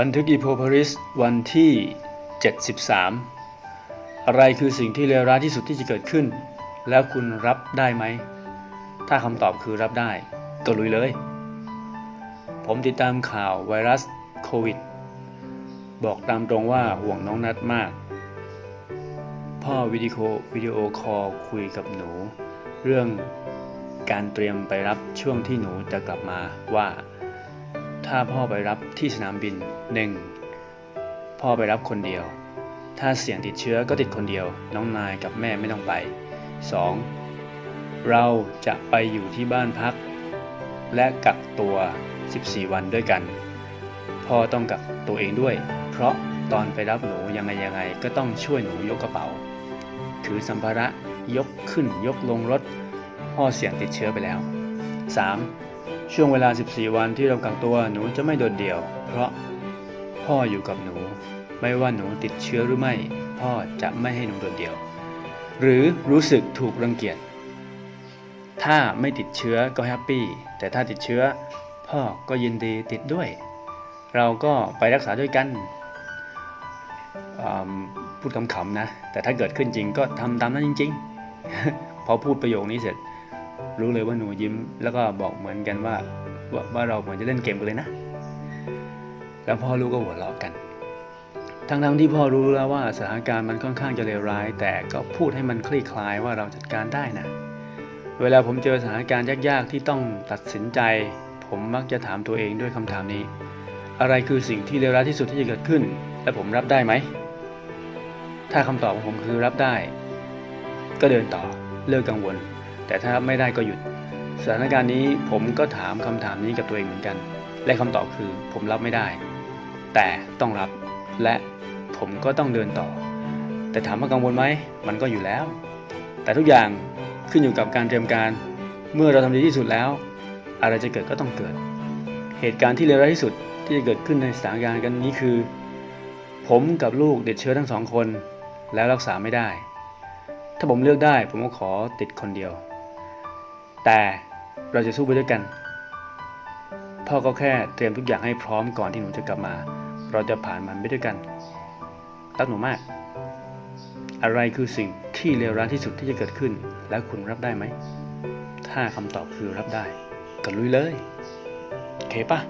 บันทึกอีโพพาริสวันที่ 73 อะไรคือสิ่งที่เลวร้ายที่สุดที่จะเกิดขึ้น แล้วคุณรับได้ไหม ถ้าคำตอบคือรับได้ ก็ลุยเลย ผมติดตามข่าวไวรัสโควิด บอกตามตรงว่าห่วงน้องนัดมาก พ่อวิดีโอวิดีโอคอลคุยกับหนู เรื่องการเตรียมไปรับช่วงที่หนูจะกลับมาว่า ถ้าพ่อไปรับที่สนามบิน 1. พ่อไปรับคนเดียว ถ้าเสี่ยงติดเชื้อก็ติดคนเดียว น้องนายกับแม่ไม่ต้องไป 2. เราจะไปอยู่ที่บ้านพัก และกักตัว 14 วันด้วยกัน พ่อต้องกักตัวเองด้วย เพราะตอนไปรับหนูยังไงยังไงก็ต้องช่วยหนูยกกระเป๋า ถือสัมภาระยกขึ้นยกลงรถ พ่อเสี่ยงติดเชื้อไปแล้ว 3. ช่วงเวลา 14 วันที่เรากักตัวหนูจะไม่โดดเดี่ยว เพราะพ่ออยู่กับหนู ไม่ว่าหนูติดเชื้อหรือไม่ พ่อจะไม่ให้หนูโดดเดี่ยว หรือรู้สึกถูกรังเกียจ ถ้าไม่ติดเชื้อก็แฮปปี้ แต่ถ้าติดเชื้อ พ่อก็ยินดีติดด้วย เราก็ไปรักษาด้วยกันพูดคำๆนะ แต่ถ้าเกิดขึ้นจริงก็ทำตามนั้นจริง ๆ พอพูดประโยคนี้เสร็จ รู้เลยว่าหนูยิ้ม แล้วก็บอกเหมือนกันว่าว่าว่าเราเหมือนจะเล่นเกมกันเลยนะ แล้วพ่อลูกก็หัวเราะกัน ทั้งๆที่พ่อรู้แล้วว่าสถานการณ์มันค่อนข้างจะเลวร้าย แต่ก็พูดให้มันคลี่คลายว่าเราจัดการได้นะ เวลาผมเจอสถานการณ์ยากๆที่ต้องตัดสินใจ ผมมักจะถามตัวเองด้วยคำถามนี้ อะไรคือสิ่งที่เลวร้ายที่สุดที่จะเกิดขึ้น และผมรับได้ไหม ถ้าคำตอบของผมคือรับได้ ก็เดินต่อเลิกกังวล แต่ถ้าไม่ได้ก็หยุด สถานการณ์นี้ผมก็ถามคำถามนี้กับตัวเองเหมือนกัน และคำตอบคือผมรับไม่ได้ แต่ต้องรับและผมก็ต้องเดินต่อ แต่ถามว่ากังวลไหมมันก็อยู่แล้ว แต่ทุกอย่างขึ้นอยู่กับการเตรียมการ เมื่อเราทำดีที่สุดแล้ว อะไรจะเกิดก็ต้องเกิด เหตุการณ์ที่เลวร้ายที่สุดที่จะเกิดขึ้นในสถานการณ์กันนี้คือ ผมกับลูกติดเชื้อทั้งสองคน แล้วรักษาไม่ได้ ถ้าผมเลือกได้ผมก็ขอติดคนเดียว แต่เราจะสู้ไปด้วยกัน พ่อก็แค่เตรียมทุกอย่างให้พร้อมก่อนที่หนูจะกลับมา เราจะผ่านมันไปด้วยกันรักหนูมาก อะไรคือสิ่งที่เลวร้ายที่สุดที่จะเกิดขึ้น แล้วคุณรับได้ไหม ถ้าคำตอบคือรับได้ ก็ลุยเลย โอเคปะ